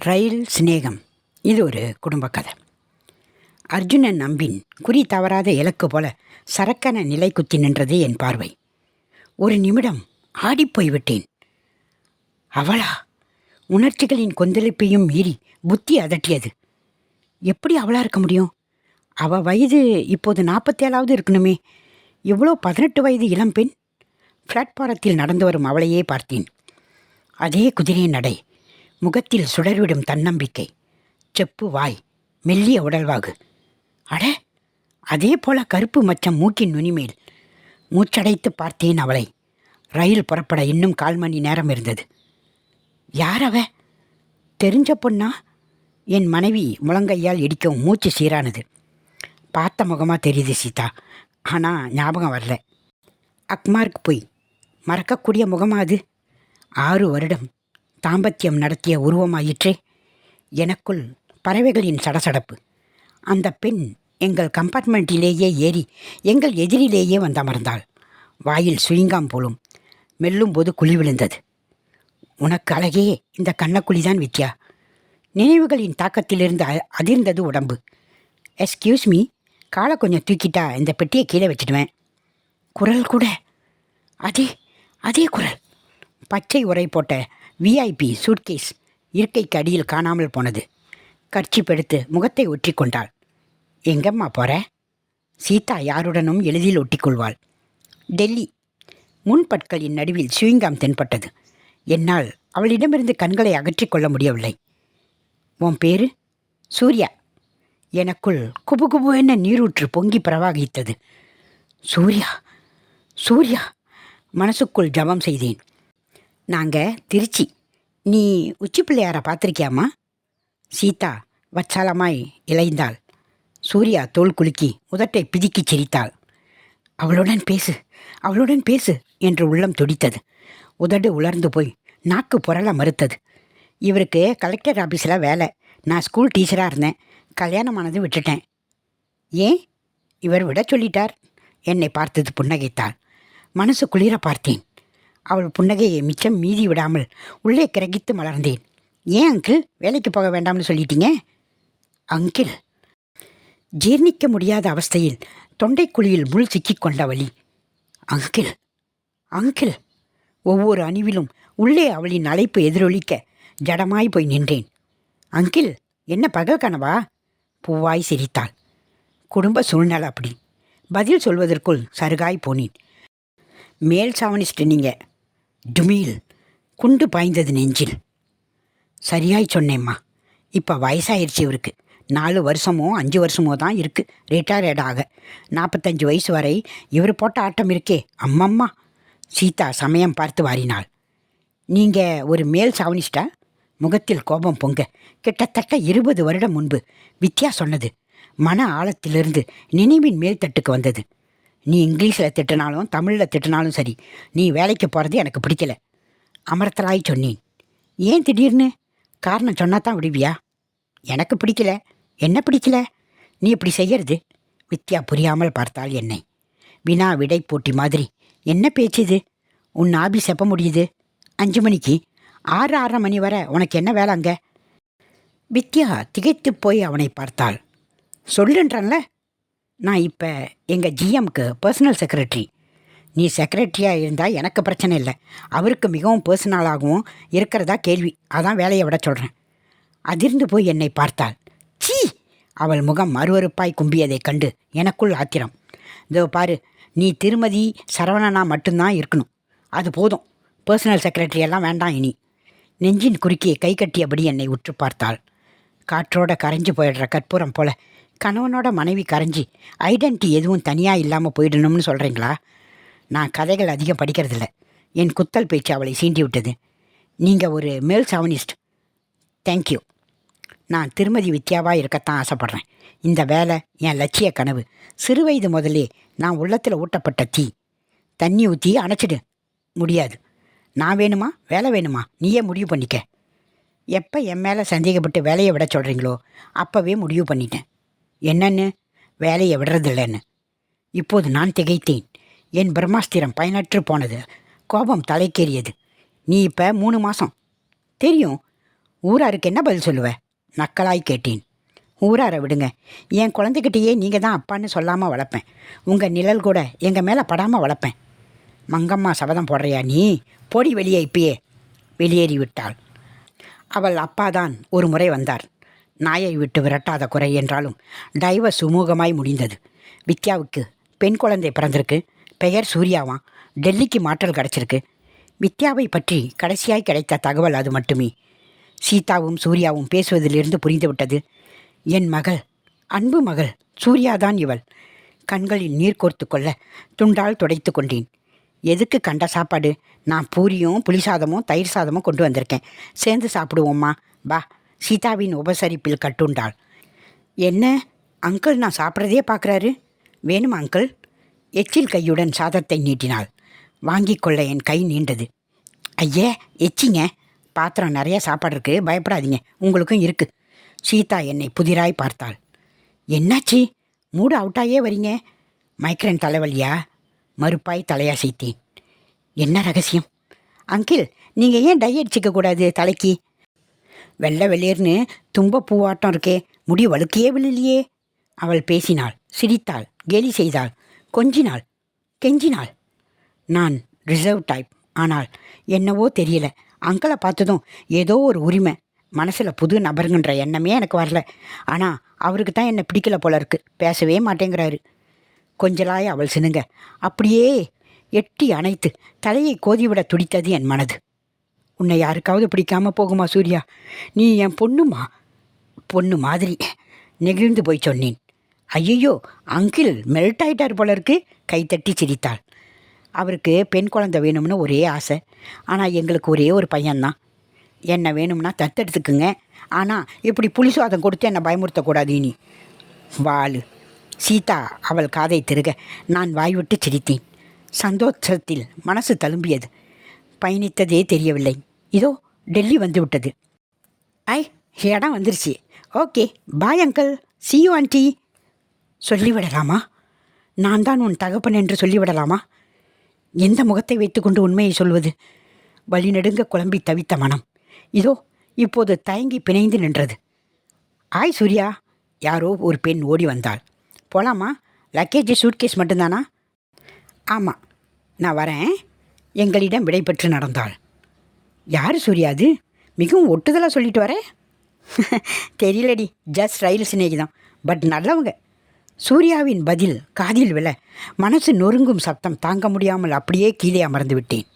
ரயில் சிநேகம். இது ஒரு குடும்ப கதை. அர்ஜுனன் நம்பின் குறி தவறாத இலக்கு போல சரக்கன நிலை குத்தி நின்றது என் பார்வை. ஒரு நிமிடம் ஆடிப்போய் விட்டேன் அவளா? உணர்ச்சிகளின் கொந்தளிப்பையும் மீறி புத்தி அதட்டியது. எப்படி அவளாக இருக்க முடியும்? அவ வயது இப்போது நாற்பத்தேழாவது இருக்கணுமே. இவ்வளோ பதினெட்டு வயது இளம்பெண்? பிளாட்பாரத்தில் நடந்து வரும் அவளையே பார்த்தேன். அதே குதிரை நடை. முகத்தில் சுடர்விடும் தன்னம்பிக்கை. செப்பு வாய் மெல்லிய உடல்வாகு. அட அதே போல கருப்பு மச்சம் மூக்கின் நுனிமேல். மூச்சடைத்து பார்த்தேன் அவளை. ரயில் புறப்பட இன்னும் கால் மணி நேரம் இருந்தது. யார் அவ? தெரிஞ்ச பொண்ணா? என் மனைவி முழங்கையால் இடிக்கவும் மூச்சு சீரானது. பார்த்த முகமாக தெரியுது சீதா. ஆனால் ஞாபகம் வரல. அக்மார்க்கு போய். மறக்கக்கூடிய முகமா அது? ஆறு வருடம். தாம்பத்தியம் நடத்திய உருவமாயிற்றே. எனக்குள் பறவைகளின் சடசடப்பு. அந்த பெண் எங்கள் கம்பார்ட்மெண்ட்டிலேயே ஏறி எங்கள் எதிரிலேயே வந்தமர்ந்தாள் வாயில் சுயிங்காம் போலும் மெல்லும்போது குழி விழுந்தது. உனக்கு அழகே இந்த கண்ணக்குழிதான் வித்யா. நினைவுகளின் தாக்கத்திலிருந்து அ- அதிர்ந்தது உடம்பு. எஸ்கியூஸ் மீ காலை கொஞ்சம் தூக்கிட்டா இந்த பெட்டியை கீழே வச்சிடுவேன். குரல் கூட? அதே அதே குரல். பச்சை உரை போட்ட விஐபி சூட்கேஸ் இருக்கைக்கு அடியில் காணாமல் போனது. கட்சி பெடுத்து முகத்தை ஒற்றி கொண்டாள் எங்கம்மா போற? சீதா யாருடனும் எளிதில் ஒட்டிக்கொள்வாள். டெல்லி. முன்பற்களின் நடுவில் சுவிங்காம் தென்பட்டது. என்னால் அவளிடமிருந்து கண்களை அகற்றிக் கொள்ள முடியவில்லை. உன் பேரு? சூர்யா. எனக்குள் குபு குபு என நீரூற்று பொங்கி பிரவாகித்தது. சூர்யா? சூர்யா? மனசுக்குள் ஜபம் செய்தேன். நாங்கள் திருச்சி. நீ உச்சி பிள்ளையாரை பார்த்துருக்கியாம்மா? சீதா வச்சாலமாய் இளைந்தாள். சூர்யா தோல் குலுக்கி உதட்டை பிதுக்கிச் சிரித்தாள். அவளுடன் பேசு அவளுடன் பேசு என்று உள்ளம் துடித்தது. உதடு உலர்ந்து போய் நாக்கு புரள மறுத்தது. இவருக்கு கலெக்டர் ஆஃபீஸில் வேலை. நான் ஸ்கூல் டீச்சராக இருந்தேன். கல்யாணமானது விட்டுட்டேன். ஏன்? இவர் விட சொல்லிட்டார். என்னை பார்த்தது புன்னகைத்தாள். மனசு குளிர பார்த்தேன். அவள் புன்னகையை மிச்சம் மீதி விடாமல் உள்ளே கிரகித்து மலர்ந்தேன். ஏன் அங்கிள்? வேலைக்கு போக வேண்டாம்னு சொல்லிட்டீங்க? அங்கிள். ஜீர்ணிக்க முடியாத அவஸ்தையில் தொண்டைக்குழியில் முள் சிக்கிக் கொண்ட அங்கிள் அங்கிள். ஒவ்வொரு அணிவிலும் உள்ளே அவளின் அழைப்பு எதிரொலிக்க ஜடமாய் போய் நின்றேன். அங்கிள் என்ன பகல் கனவா? பூவாய் சிரித்தாள். குடும்ப சூழ்நிலை அப்படி. பதில் சொல்வதற்குள் சருகாய் போனேன். மேல் சாவனிஸ்ட் நீங்கள் டுமீல் குண்டு பாய்ந்தது நெஞ்சில். சரியாய் சொன்னேம்மா. இப்போ வயசாயிருச்சு இவருக்கு. நாலு வருஷமோ அஞ்சு வருஷமோ தான் இருக்குது ரிட்டையர்ட் ஆக. நாற்பத்தஞ்சு வயசு வரை இவர் போட்ட ஆட்டம் இருக்கே. அம்மம்மா. சீதா சமயம் பார்த்து வாரினாள். நீங்கள் ஒரு மேல் சாவனிஸ்டா முகத்தில் கோபம் பொங்க. கிட்டத்தட்ட இருபது வருடம் முன்பு வித்யா சொன்னது. மன ஆழத்திலிருந்து நினைவின் மேல் தட்டுக்கு வந்தது. நீ இங்கிலீஷில் திட்டினாலும் தமிழில் திட்டினாலும் சரி நீ வேலைக்கு போகிறது எனக்கு பிடிக்கல. அமரத்தலாய் சொன்னேன். ஏன் திடீர்னு? காரணம் சொன்னா தான் விடுவியா? எனக்கு பிடிக்கல. என்ன பிடிக்கல? நீ இப்படி செய்யறது? வித்யா புரியாமல் பார்த்தாள் என்னை. வினா விடை போட்டி மாதிரி. என்ன பேச்சுது உன் ஆபீஸ் எப்போ முடியுது? அஞ்சு மணிக்கு. ஆறு ஆறரை மணி வரை. உனக்கு என்ன வேலை அங்கே? வித்யா திகைத்து போய் அவனை பார்த்தாள். சொல்லுன்றன்ல நான் இப்போ எங்கள் ஜிஎம்க்கு பர்சனல் செக்ரட்டரி நீ செக்ரட்டரியாக இருந்தால் எனக்கு பிரச்சனை இல்லை. அவருக்கு மிகவும் பர்சனலாகவும் இருக்கிறதா கேள்வி. அதான் வேலையை விட சொல்கிறேன் அதிர்ந்து போய் என்னை பார்த்தாள். சீ அவள் முகம் அருவருப்பாய் கும்பியதைக் கண்டு எனக்குள் ஆத்திரம். இதோ பாரு நீ திருமதி சரவணனா மட்டும்தான் இருக்கணும். அது போதும். பர்சனல் செக்ரட்டரி எல்லாம் வேண்டாம் இனி. நெஞ்சின் குறுக்கியை கை கட்டியபடி என்னை உற்று பார்த்தாள். காற்றோட கரைஞ்சு போயிடுற கற்பூரம் போல கணவனோட மனைவி கரைஞ்சி ஐடென்டி எதுவும் தனியாக இல்லாமல் போயிடணும்னு சொல்கிறீங்களா நான் கதைகள் அதிகம் படிக்கிறதில்ல. என் குத்தல் பேச்சு அவளை சீண்டி விட்டது. நீங்கள் ஒரு மேல் சாவனிஸ்ட் தேங்க்யூ நான் திருமதி வித்யாவாக இருக்கத்தான் ஆசைப்பட்றேன். இந்த வேலை என் லட்சிய கனவு. சிறுவயது முதலே நான் உள்ளத்தில் ஊட்டப்பட்ட தீ. தண்ணி ஊற்றி அணைச்சிடு. முடியாது. நான் வேணுமா? வேலை வேணுமா? நீயே முடிவு பண்ணிக்க. எப்போ என் மேலே சந்தேகப்பட்டு வேலையை விட சொல்கிறீங்களோ அப்போவே முடிவு பண்ணிட்டேன். என்னன்னு? வேலையை விடுறதில்லைன்னு. இப்போது நான் திகைத்தேன். என் பிரம்மாஸ்திரம் பயனற்று போனது. கோபம் தலைக்கேறியது. நீ இப்போ மூணு மாதம் தெரியும். ஊராருக்கு என்ன பதில் சொல்லுவ? நக்கலாய் கேட்டேன். ஊராரை விடுங்க. என் குழந்தைகிட்டயே நீங்கள் தான் அப்பான்னு சொல்லாமல் வளர்ப்பேன். உங்கள் நிழல் கூட எங்கள் மேலே படாமல் வளர்ப்பேன். மங்கம்மா சபதம் போடுறியா நீ? பொடி வெளியே இப்பயே. வெளியேறி விட்டாள் அவள் அப்பாதான் ஒரு முறை வந்தார். நாயை விட்டு விரட்டாத குறை என்றாலும் டைவ சுமூகமாய் முடிந்தது. வித்யாவுக்கு பெண் குழந்தை பிறந்திருக்கு. பெயர் சூர்யாவாம் டெல்லிக்கு மாற்றல் கிடச்சிருக்கு. வித்யாவை பற்றி கடைசியாய் கிடைத்த தகவல் அது மட்டுமே. சீதாவும் சூர்யாவும் பேசுவதிலிருந்து புரிந்துவிட்டது. என் மகள் அன்பு மகள் சூர்யாதான் இவள். கண்களில் நீர் கோர்த்து கொள்ள துண்டால் துடைத்து கொண்டேன். எதுக்கு கண்ட சாப்பாடு? நான் பூரியும் புளி சாதமும் தயிர் சாதமும் கொண்டு வந்திருக்கேன். சேர்ந்து சாப்பிடுவோம்மா. பா சீதாவின் உபசரிப்பில் கட்டுண்டாள். என்ன? அங்கிள் நான் சாப்பிட்றதே பார்க்குறாரு? வேணுமா அங்கிள். எச்சில் கையுடன் சாதத்தை நீட்டினாள். வாங்கி கொள்ள என் கை நீண்டது. ஐயே எச்சிங்க. பாத்திரம் நிறைய சாப்பாடு பயப்படாதீங்க. உங்களுக்கும் இருக்கு. சீதா என்னை புதிராய் பார்த்தாள். என்னாச்சி? மூடு அவுட்டாயே வரீங்க. மைக்ரன் தலைவலியா? மறுப்பாய் தலையாசைத்தேன். என்ன ரகசியம்? அங்கிள் நீங்கள் ஏன் டை அடிச்சிக்க கூடாது தலைக்கு? வெள்ளை வெளியர்னு தும்ப பூவாட்டம் இருக்கே. முடி வழுக்கையே விழலையே. அவள் பேசினாள். சிரித்தாள். கேலி செய்தாள். கொஞ்சினாள். கெஞ்சினாள். நான் ரிசர்வ் டைப். ஆனால் என்னவோ தெரியல. அங்கிளை பார்த்ததும் ஏதோ ஒரு உரிமை. மனசில் புது நபருங்கன்ற எண்ணமே எனக்கு வரல. ஆனால் அவருக்கு தான் என்னை பிடிக்கல போல இருக்கு. பேசவே மாட்டேங்கிறாரு. கொஞ்சலாய் அவள் சினுங்க. அப்படியே எட்டி அணைத்து தலையை கோதிவிட துடித்தது என் மனது. உன்னை யாருக்காவது பிடிக்காம போகுமா சூர்யா? நீ என் பொண்ணுமா? பொண்ணு மாதிரி. நெகிழ்ந்து போய் சொன்னேன். ஐயையோ அங்கிள் மெல்ட் ஆயிட்டார் போல இருக்கு கைத்தட்டி சிரித்தாள். அவருக்கு பெண் குழந்தை வேணும்னு ஒரே ஆசை. ஆனால் எங்களுக்கு ஒரே ஒரு பையன்தான். என்ன வேணும்னா தத்தெடுத்துக்குங்க. ஆனால் இப்படி புளி சாதம் கொடுத்து என்னை பயமுறுத்தக்கூடாது இனி. வாளு சீதா அவள் காதை திருக. நான் வாய்விட்டு சிரித்தேன். சந்தோஷத்தில் மனசு தழும்பியது. பயணித்ததே தெரியவில்லை. இதோ டெல்லி வந்து விட்டது. ஐ இடம் வந்துருச்சு. Okay bye uncle. See you aunty. சொல்லிவிடலாமா நான் தான் உன் தகப்பன் என்று சொல்லிவிடலாமா எந்த முகத்தை வைத்துக்கொண்டு உண்மையை சொல்வது? வழிநெடுங்க குழம்பி தவித்த மனம். இதோ இப்போது தயங்கி பிணைந்து நின்றது. ஆய் சூர்யா. யாரோ ஒரு பெண் ஓடி வந்தாள். போலாமா? லக்கேஜ் சூட்கேஸ் மட்டும்தானா? ஆமாம் நான் வரேன். எங்களிடம் விடைபெற்று நடந்தாள். யார் சூர்யா அது? மிகவும் ஒட்டுதலாக சொல்லிட்டு வரேன். தெரியலடி ஜஸ்ட் ரயில் சிநேகிதான் பட் நல்லவங்க. சூர்யாவின் பதில் காதில் விழ. மனசு நொறுங்கும் சத்தம் தாங்க முடியாமல் அப்படியே கீழே அமர்ந்து விட்டேன்.